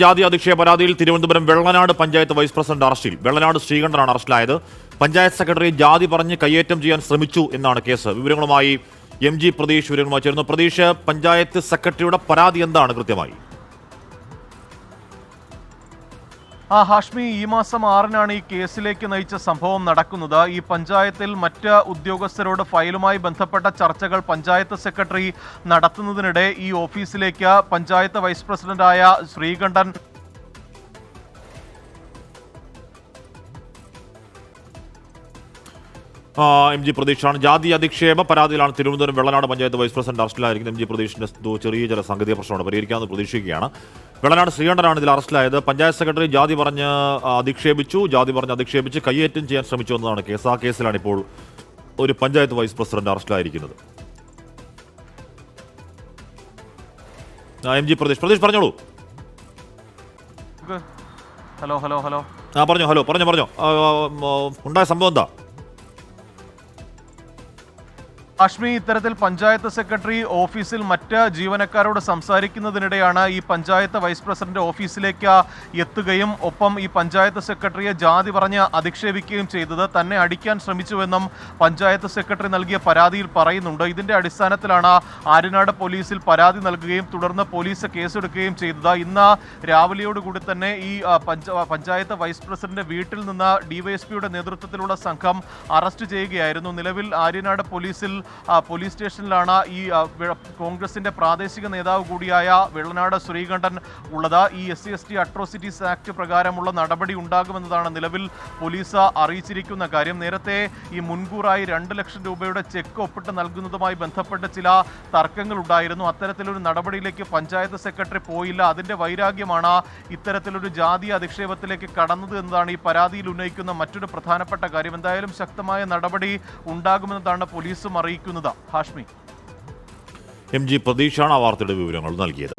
ജാതി അധിക്ഷേപ പരാതിയിൽ തിരുവനന്തപുരം വെള്ളനാട് പഞ്ചായത്ത് വൈസ് പ്രസിഡന്റ് അറസ്റ്റിൽ. വെള്ളനാട് ശ്രീകണ്ഠനാണ് അറസ്റ്റിലായത്. പഞ്ചായത്ത് സെക്രട്ടറി ജാതി പറഞ്ഞ് കയ്യേറ്റം ചെയ്യാൻ ശ്രമിച്ചു എന്നാണ് കേസ്. വിവരങ്ങളുമായി എം ജി പ്രതീഷ് വിവരങ്ങളുമായി ചേർന്നു പ്രതീഷ് പഞ്ചായത്ത് സെക്രട്ടറിയുടെ പരാതി എന്താണ്? കൃത്യമായി. ആ ഹാഷ്മി ഈ മാസം ആറിനാണ് ഈ കേസിലേക്ക് നയിച്ച സംഭവം നടക്കുന്നത്. ഈ പഞ്ചായത്തിൽ മറ്റ് ഉദ്യോഗസ്ഥരോട് ഫയലുമായി ബന്ധപ്പെട്ട ചർച്ചകൾ പഞ്ചായത്ത് സെക്രട്ടറി നടത്തുന്നതിനിടെ ഈ ഓഫീസിലേക്ക് പഞ്ചായത്ത് വൈസ് പ്രസിഡന്റായ ശ്രീകണ്ഠൻ എം ജി പ്രതീക്ഷാണ്. ജാതി അധിക്ഷേപ പരാതിയിലാണ് തിരുവനന്തപുരം വെള്ളനാട് പഞ്ചായത്ത് വൈസ് പ്രസിഡന്റ് അറസ്റ്റിലായിരിക്കുന്ന എം ജി പ്രതീഷിന്റെ ചെറിയ ചില സാങ്കേതിക പ്രശ്നമാണ് പരിഹരിക്കാമെന്ന് പ്രതീക്ഷിക്കുകയാണ്. വെള്ളനാട് ശ്രീകണ്ഠനാണ് ഇതിൽ അറസ്റ്റിലായത്. പഞ്ചായത്ത് സെക്രട്ടറി ജാതി പറഞ്ഞ് അധിക്ഷേപിച്ചു. ജാതി പറഞ്ഞ് അധിക്ഷേപിച്ച് കയ്യേറ്റം ചെയ്യാൻ ശ്രമിച്ചു എന്നതാണ് കേസ്. ആ കേസിലാണ് ഇപ്പോൾ ഒരു panchayat vice president അറസ്റ്റിലായിരിക്കുന്നത്. M G Pratheesh. Pratheesh പറഞ്ഞോളൂ. Hello hello hello. ആ പറഞ്ഞോ ഹലോ. പറഞ്ഞോ പറഞ്ഞോ. ഉണ്ടായ സംഭവം എന്താ? ഹാഷ്മി ഇത്തരത്തിൽ പഞ്ചായത്ത് സെക്രട്ടറി ഓഫീസിൽ മറ്റ് ജീവനക്കാരോട് സംസാരിക്കുന്നതിനിടെയാണ് ഈ പഞ്ചായത്ത് വൈസ് പ്രസിഡന്റ് ഓഫീസിലേക്ക് എത്തുകയും ഒപ്പം ഈ പഞ്ചായത്ത് സെക്രട്ടറിയെ ജാതി പറഞ്ഞ് അധിക്ഷേപിക്കുകയും ചെയ്തത് തന്നെ അടിക്കാൻ ശ്രമിച്ചുവെന്നും പഞ്ചായത്ത് സെക്രട്ടറി നൽകിയ പരാതിയിൽ പറയുന്നുണ്ട്. ഇതിന്റെ അടിസ്ഥാനത്തിലാണ് ആര്യനാട് പോലീസിൽ പരാതി നൽകുകയും തുടർന്ന് പോലീസ് കേസെടുക്കുകയും ചെയ്തത്. ഇന്ന് രാവിലെയോടുകൂടി തന്നെ ഈ പഞ്ചായത്ത് വൈസ് പ്രസിഡന്റ് വീട്ടിൽ നിന്ന് ഡിവൈഎസ്പിയുടെ നേതൃത്വത്തിലുള്ള സംഘം അറസ്റ്റ് ചെയ്യുകയായിരുന്നു. നിലവിൽ ആര്യനാട് പോലീസിൽ പോലീസ് സ്റ്റേഷനിലാണ് ഈ കോൺഗ്രസിന്റെ പ്രാദേശിക നേതാവ് കൂടിയായ വെള്ളനാട് ശ്രീകണ്ഠൻ ഉള്ളത്. ഈ S C S T atrocities act പ്രകാരമുള്ള നടപടി ഉണ്ടാകുമെന്നതാണ് നിലവിൽ പോലീസ് അറിയിച്ചിരിക്കുന്ന കാര്യം. നേരത്തെ ഈ മുൻകൂറായി രണ്ട് ലക്ഷം രൂപയുടെ ചെക്ക് ഒപ്പിട്ട് നൽകുന്നതുമായി ബന്ധപ്പെട്ട് ചില തർക്കങ്ങൾ ഉണ്ടായിരുന്നു അത്തരത്തിലൊരു നടപടിയിലേക്ക് പഞ്ചായത്ത് സെക്രട്ടറി പോയില്ല. അതിന്റെ വൈരാഗ്യമാണ് ഇത്തരത്തിലൊരു ജാതി അധിക്ഷേപത്തിലേക്ക് കടന്നത് എന്നതാണ് ഈ പരാതിയിൽ ഉന്നയിക്കുന്ന മറ്റൊരു പ്രധാനപ്പെട്ട കാര്യം. എന്തായാലും ശക്തമായ നടപടി ഉണ്ടാകുമെന്നതാണ് പോലീസും അറിയിക്കുന്നത്. ഹാഷ്മി. എം ജി പ്രതീക്ഷാണ് ആ വാർത്തയുടെ വിവരങ്ങൾ നൽകിയത്.